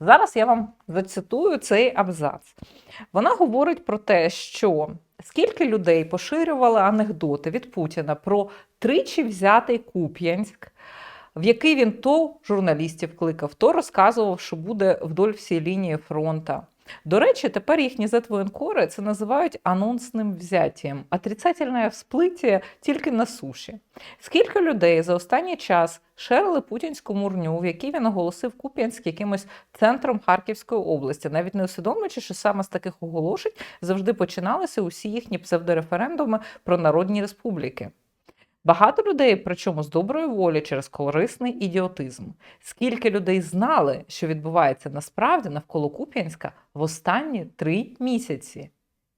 Зараз я вам зацитую цей абзац. Вона говорить про те, що скільки людей поширювали анекдоти від Путіна про тричі взятий Куп'янськ, в який він то журналістів кликав, то розказував, що буде вдоль всієї лінії фронту. До речі, тепер їхні зетвоєнкори це називають анонсним взяттям, отрицательне всплиття тільки на суші. Скільки людей за останній час шерили путінську мурню, в якій він оголосив Куп'янськ якимось центром Харківської області, навіть не усвідомлюючи, що саме з таких оголошень завжди починалися усі їхні псевдореферендуми про народні республіки. Багато людей, причому з доброї волі через корисний ідіотизм. Скільки людей знали, що відбувається насправді навколо Куп'янська в останні три місяці?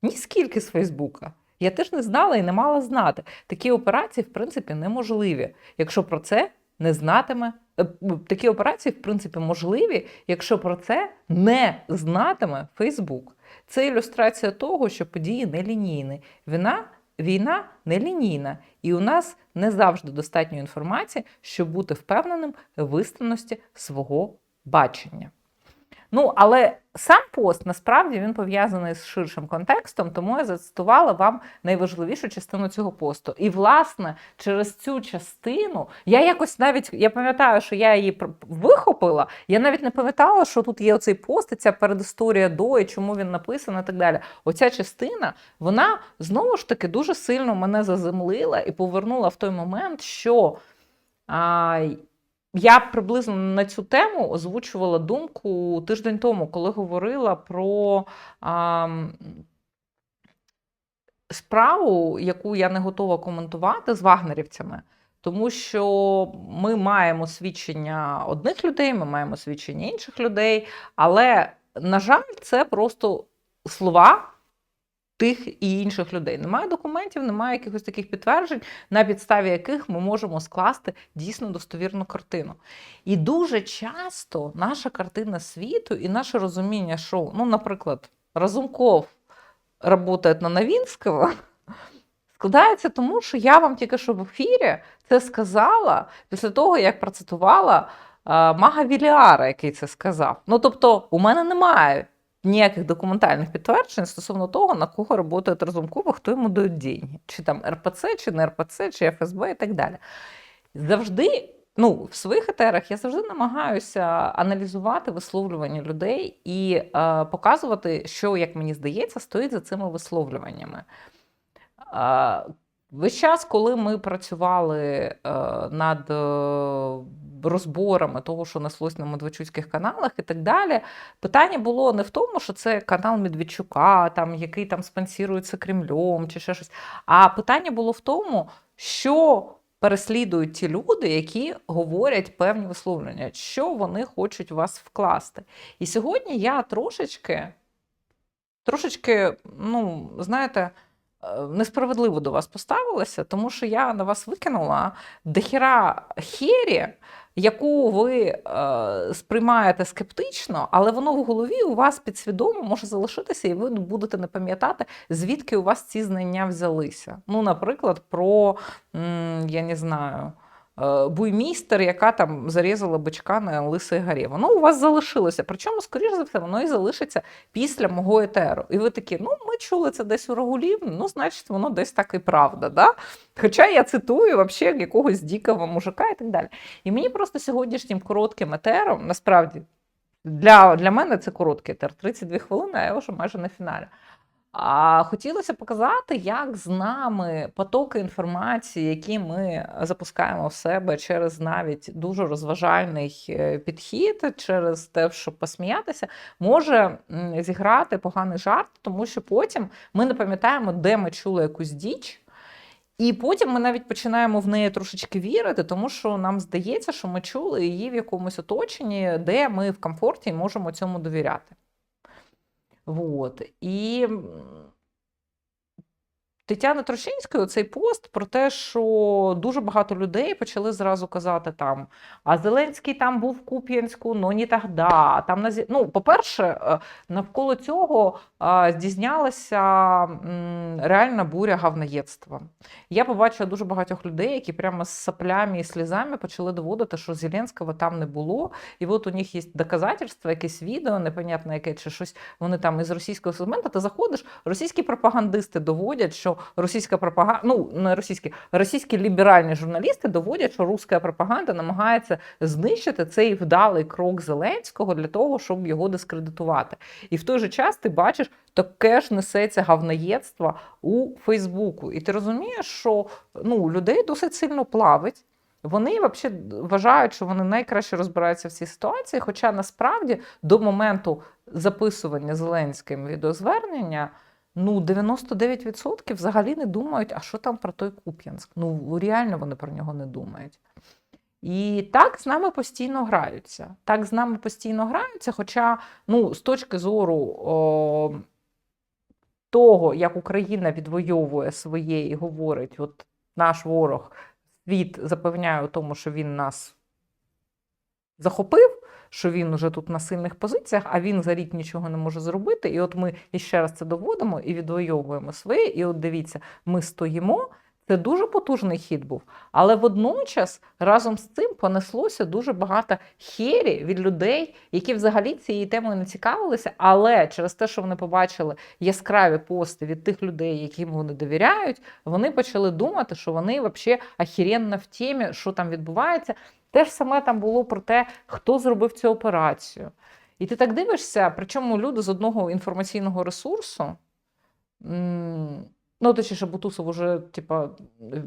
Ніскільки з Фейсбука. Я теж не знала і не мала знати. Такі операції, в принципі, неможливі, якщо про це не знатиме. е, Такі операції, в принципі, можливі, якщо про це не знатиме Фейсбук. Це ілюстрація того, що події нелінійні. Війна, війна нелінійна, і у нас не завжди достатньо інформації, щоб бути впевненим в виставності свого бачення. Ну, але сам пост насправді він пов'язаний з ширшим контекстом, тому я зацитувала вам найважливішу частину цього посту. І, власне, через цю частину я якось навіть я пам'ятаю, що я її вихопила. Я навіть не пам'ятала, що тут є оцей пост, і ця передісторія до і чому він написаний і так далі. Оця частина, вона знову ж таки дуже сильно мене заземлила і повернула в той момент, що. А, я приблизно на цю тему озвучувала думку тиждень тому, коли говорила про а, справу, яку я не готова коментувати з вагнерівцями. Тому що ми маємо свідчення одних людей, ми маємо свідчення інших людей, але, на жаль, це просто слова тих і інших людей. Немає документів, немає якихось таких підтверджень, на підставі яких ми можемо скласти дійсно достовірну картину. І дуже часто наша картина світу і наше розуміння, що, ну, наприклад, Разумков працює на Новінського, складається тому, що я вам тільки що в ефірі це сказала після того, як процитувала Мага Віліара, який це сказав. Ну, тобто, у мене немає ніяких документальних підтверджень стосовно того, на кого працює Разумков, хто йому дають деньги. Чи там РПЦ, чи не РПЦ, чи ФСБ і так далі. Завжди, ну, в своїх етерах я завжди намагаюся аналізувати висловлювання людей і е, показувати, що, як мені здається, стоїть за цими висловлюваннями. Е, Весь час, коли ми працювали е, над е, розборами того, що неслось на Медведчуцьких каналах і так далі, питання було не в тому, що це канал Медведчука, там, який там спонсірується Кремлем чи ще щось. А питання було в тому, що переслідують ті люди, які говорять певні висловлення, що вони хочуть вас вкласти. І сьогодні я трошечки, трошечки, ну, знаєте, несправедливо до вас поставилася, тому що я на вас викинула дохіра хері, яку ви е, сприймаєте скептично, але воно в голові у вас підсвідомо може залишитися, і ви будете не пам'ятати, звідки у вас ці знання взялися. Ну, наприклад, про м, я не знаю. Е, Буймістер, яка там зарізала бичка на Лисій горі. Воно у вас залишилося. Причому, скоріш за все, воно і залишиться після мого етеру. І ви такі, ну, ми чули це десь у Рогулів, ну, значить, воно десь так і правда. Да? Хоча я цитую вообще якогось дикого мужика і так далі. І мені просто сьогоднішнім коротким етером, насправді, для, для мене це короткий етер, 32 хвилини, а я вже майже на фіналі. А хотілося показати, як з нами потоки інформації, які ми запускаємо в себе через навіть дуже розважальний е, підхід, через те, щоб посміятися, може зіграти поганий жарт, тому що потім ми не пам'ятаємо, де ми чули якусь діч. І потім ми навіть починаємо в неї трошечки вірити, тому що нам здається, що ми чули її в якомусь оточенні, де ми в комфорті можемо цьому довіряти. Вот. М, Тетяни Трощинської цей пост про те, що дуже багато людей почали зразу казати там: а Зеленський там був в Куп'янську, ну не тогда. Там на ну, по-перше, е, навколо цього е, здійснялася реальна буря гавнаєдства. Я побачила дуже багатьох людей, які прямо з соплями і слізами почали доводити, що Зеленського там не було. І от у них є доказательства, якесь відео, непонятне яке, чи щось вони там із російського сегменту. Ти заходиш, російські пропагандисти доводять, що російська пропаганда, ну не російські, російські ліберальні журналісти доводять, що руська пропаганда намагається знищити цей вдалий крок Зеленського для того, щоб його дискредитувати. І в той же час ти бачиш, таке ж несеться гавнаєдство у Фейсбуку. І ти розумієш, що ну, людей досить сильно плавить. Вони взагалі вважають, що вони найкраще розбираються в цій ситуації. Хоча насправді до моменту записування Зеленським відеозвернення ну 99% взагалі не думають, а що там про той Куп'янськ. Ну реально вони про нього не думають. І так з нами постійно граються. Так з нами постійно граються. Хоча, ну, з точки зору о, того, як Україна відвоює своє і говорить, от наш ворог, світ запевняє у тому, що він нас захопив, що він уже тут на сильних позиціях, а він за рік нічого не може зробити. І от ми іще раз це доводимо і відвоюємо своє. І от дивіться, ми стоїмо. Це дуже потужний хід був. Але водночас разом з цим понеслося дуже багато хері від людей, які взагалі цією темою не цікавилися, але через те, що вони побачили яскраві пости від тих людей, яким вони довіряють, вони почали думати, що вони взагалі ахіренно в темі, що там відбувається. Те ж саме там було про те, хто зробив цю операцію. І ти так дивишся, причому люди з одного інформаційного ресурсу. Ну, точніше, Бутусов уже, типа,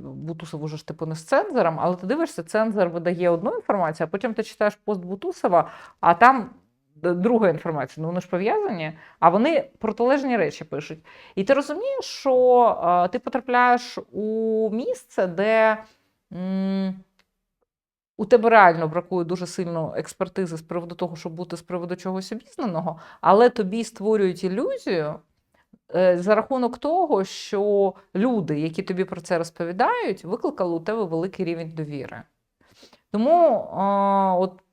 Бутусов уже ж типу не з цензором, але ти дивишся, цензор видає одну інформацію, а потім ти читаєш пост Бутусова, а там друга інформація. Ну, вони ж пов'язані, а вони протилежні речі пишуть. І ти розумієш, що е, ти потрапляєш у місце, де. м, у тебе реально бракує дуже сильно експертизи з приводу того, щоб бути з приводу чогось обізнаного, але тобі створюють ілюзію е, за рахунок того, що люди, які тобі про це розповідають, викликали у тебе великий рівень довіри. Тому а, от, е,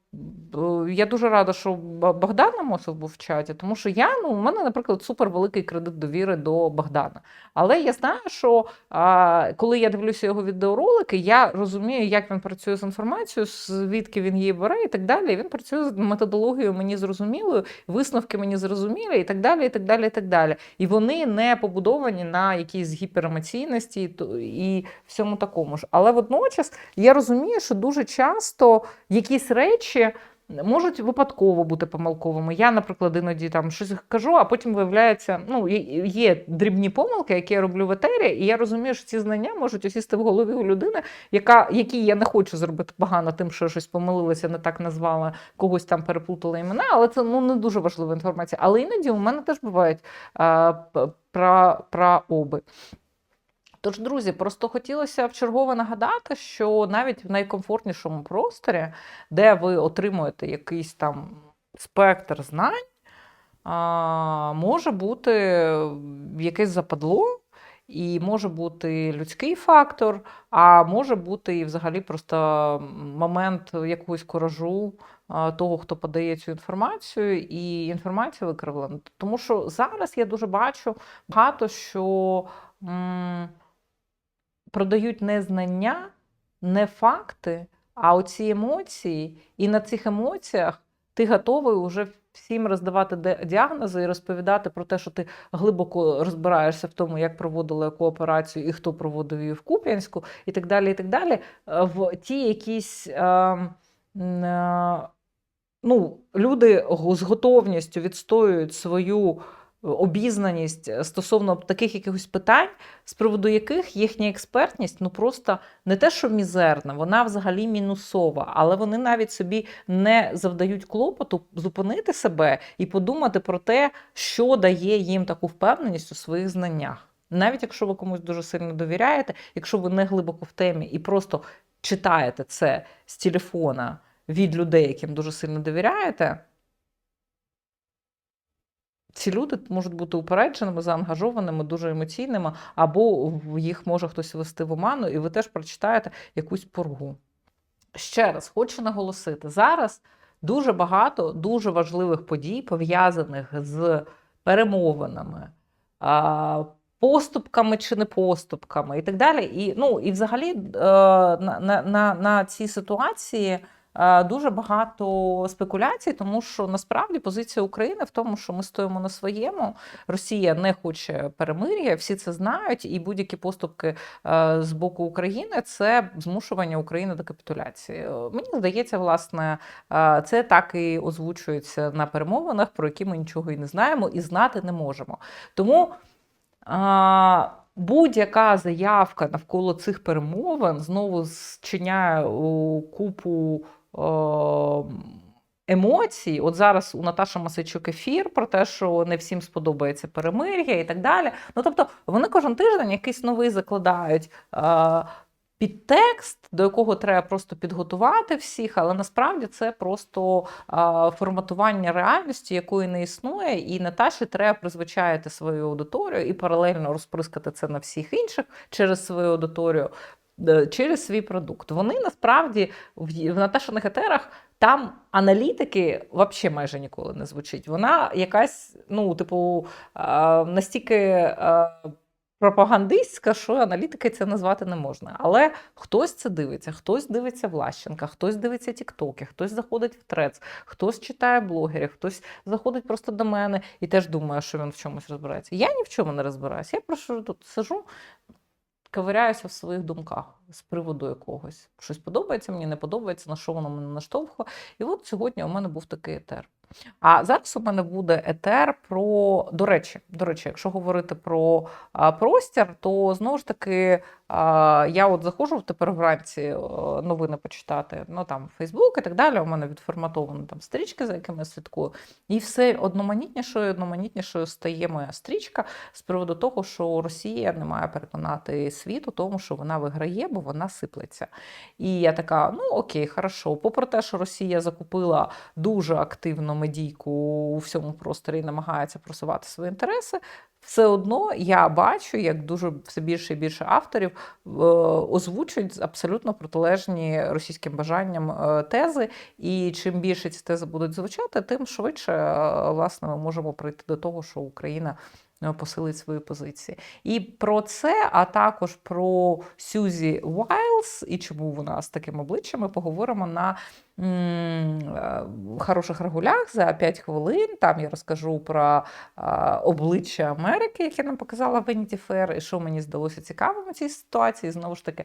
я дуже рада, що Богдан Амосов був в чаті, тому що я, ну, у мене, наприклад, супер великий кредит довіри до Богдана. Але я знаю, що а, коли я дивлюся його відеоролики, я розумію, як він працює з інформацією, звідки він її бере і так далі. Він працює з методологією мені зрозумілою, висновки мені зрозумілі, і так далі, і так далі, і так далі. І вони не побудовані на якійсь гіперемоційності і всьому такому ж. Але водночас я розумію, що дуже часто якісь речі. Можуть випадково бути помилковими. Я, наприклад, іноді там щось кажу, а потім виявляється, ну є- дрібні помилки, які я роблю в етері, і я розумію, що ці знання можуть осісти в голові у людини, яка якій я не хочу зробити погано тим, що щось помилилася, не так назвала, когось там переплутала імена, але це ну не дуже важлива інформація. Але іноді у мене теж бувають а, п- пра, праоби. Тож, друзі, просто хотілося вчергове нагадати, що навіть в найкомфортнішому просторі, де ви отримуєте якийсь там спектр знань, може бути якесь западло, і може бути людський фактор, а може бути і взагалі просто момент якогось коражу того, хто подає цю інформацію, і інформація викривлена. Тому що зараз я дуже бачу багато що. м, продають не знання, не факти, а оці емоції. І на цих емоціях ти готовий вже всім роздавати діагнози і розповідати про те, що ти глибоко розбираєшся в тому, як проводили яку операцію і хто проводив її в Куп'янську, і так далі. і так далі. В ті якісь. е, е, Ну, люди з готовністю відстоюють свою обізнаність стосовно таких якихось питань, з приводу яких їхня експертність ну просто не те, що мізерна, вона взагалі мінусова, але вони навіть собі не завдають клопоту зупинити себе і подумати про те, що дає їм таку впевненість у своїх знаннях. Навіть якщо ви комусь дуже сильно довіряєте, якщо ви не глибоко в темі і просто читаєте це з телефона від людей, яким дуже сильно довіряєте, ці люди можуть бути упередженими, заангажованими, дуже емоційними, або їх може хтось вести в оману, і ви теж прочитаєте якусь поргу. Ще раз хочу наголосити: зараз дуже багато дуже важливих подій, пов'язаних з перемовинами, поступками чи не поступками, і так далі. І, ну, і взагалі е, на, на, на, на цій ситуації. Е, Дуже багато спекуляцій, тому що насправді позиція України в тому, що ми стоїмо на своєму. Росія не хоче перемир'я, всі це знають, і будь-які поступки е, з боку України це змушування України до капітуляції. Е, Мені здається, власне, це так і озвучується на перемовинах, про які ми нічого і не знаємо, і знати не можемо. Тому. Будь-яка заявка навколо цих перемовин знову зчиняє купу емоцій. От зараз у Наташі Масичук ефір про те, що не всім сподобається перемир'я і так далі. Ну тобто вони кожен тиждень якийсь новий закладають. е, Підтекст, до якого треба просто підготувати всіх, але насправді це просто а, форматування реальності, якої не існує, і Наташі треба призвичаїти свою аудиторію і паралельно розприскати це на всіх інших через свою аудиторію, е, через свій продукт. Вони насправді в, Наташиних етерах там аналітики взагалі майже ніколи не звучить. Вона якась, ну, типу, настільки. Пропагандистська, що аналітики це назвати не можна. Але хтось це дивиться, хтось дивиться Влащенка, хтось дивиться Тіктоки, хтось заходить в трец, хтось читає блогерів, хтось заходить просто до мене і теж думає, що він в чомусь розбирається. Я ні в чому не розбираюся. Я просто тут сижу, ковиряюся в своїх думках з приводу якогось. Щось подобається мені, не подобається, на що воно мене наштовхує. І от сьогодні у мене був такий етер. А зараз у мене буде етер про до речі, до речі, якщо говорити про простір, то знову ж таки я от заходжу тепер вранці е, новини почитати. Ну там Фейсбук і так далі. У мене відформатовані там стрічки, за якими я слідкую. І все одноманітнішою, одноманітнішою стає моя стрічка з приводу того, що Росія не має переконати світ у тому, що вона виграє, бо вона сиплеться. І я така: ну окей, хорошо. Попри те, що Росія закупила дуже активно медійку у всьому просторі і намагається просувати свої інтереси. Все одно я бачу, як дуже все більше і більше авторів е, озвучують абсолютно протилежні російським бажанням е, тези. І чим більше ці тези будуть звучати, тим швидше е, власне ми можемо прийти до того, що Україна посилить свої позиції. І про це, а також про Сюзі Вайлз і чому вона з таким обличчям, ми поговоримо на хороших регулях за 5 хвилин. Там я розкажу про обличчя Америки, яке нам показала Vanity Fair, і що мені здалося цікавим у цій ситуації. Знову ж таки,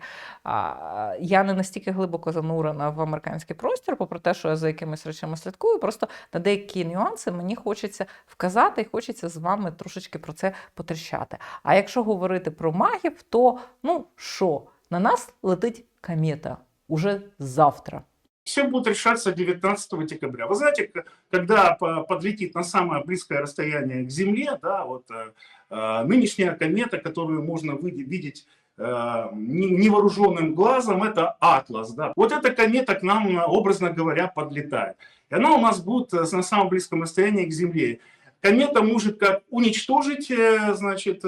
я не настільки глибоко занурена в американський простір, попри те, що я за якимись речами слідкую. Просто на деякі нюанси мені хочеться вказати і хочеться з вами трошечки про це потріщати. А якщо говорити про магів, то ну що, на нас летить комета уже завтра. Все будет решаться 19 декабря. Вы знаете, когда по- подлетит на самое близкое расстояние к Земле, да, вот э, э, нынешняя комета, которую можно видеть э, не- невооруженным глазом, это Атлас. Да. Вот эта комета к нам, образно говоря, подлетает. И она у нас будет на самом близком расстоянии к Земле. Комета может как уничтожить, значит,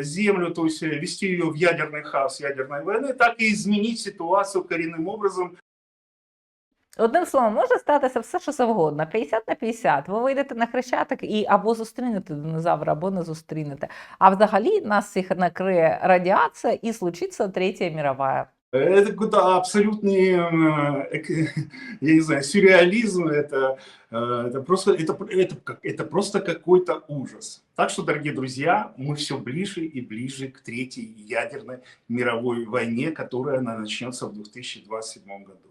Землю, то есть вести ее в ядерный хаос ядерной войны, так и изменить ситуацию коренным образом Одним словом, може статися все, що завгодно. 50 на 50. Ви вийдете на хрещатик і або зустрінете динозавра, або не зустрінете. А взагалі нас всіх накриє радіація і случиться третя мірова. Это какой-то абсолютный, э, эк- я не знаю, сюрреализм, это, э, это, просто, это, это, как- это просто какой-то ужас. Так что, дорогие друзья, мы все ближе и ближе к третьей ядерной мировой войне, которая она начнется в 2027 году.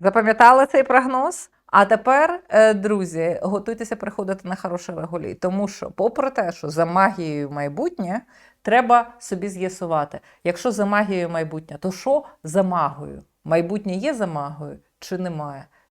Запам'ятали цей прогноз? А тепер, е, друзі, готуйтеся приходити на хороші регулі, тому що, попри те, що за магією майбутнє, треба собі з'ясувати, якщо за магією майбутнє, то що за магою? Майбутнє є за магою чи немає?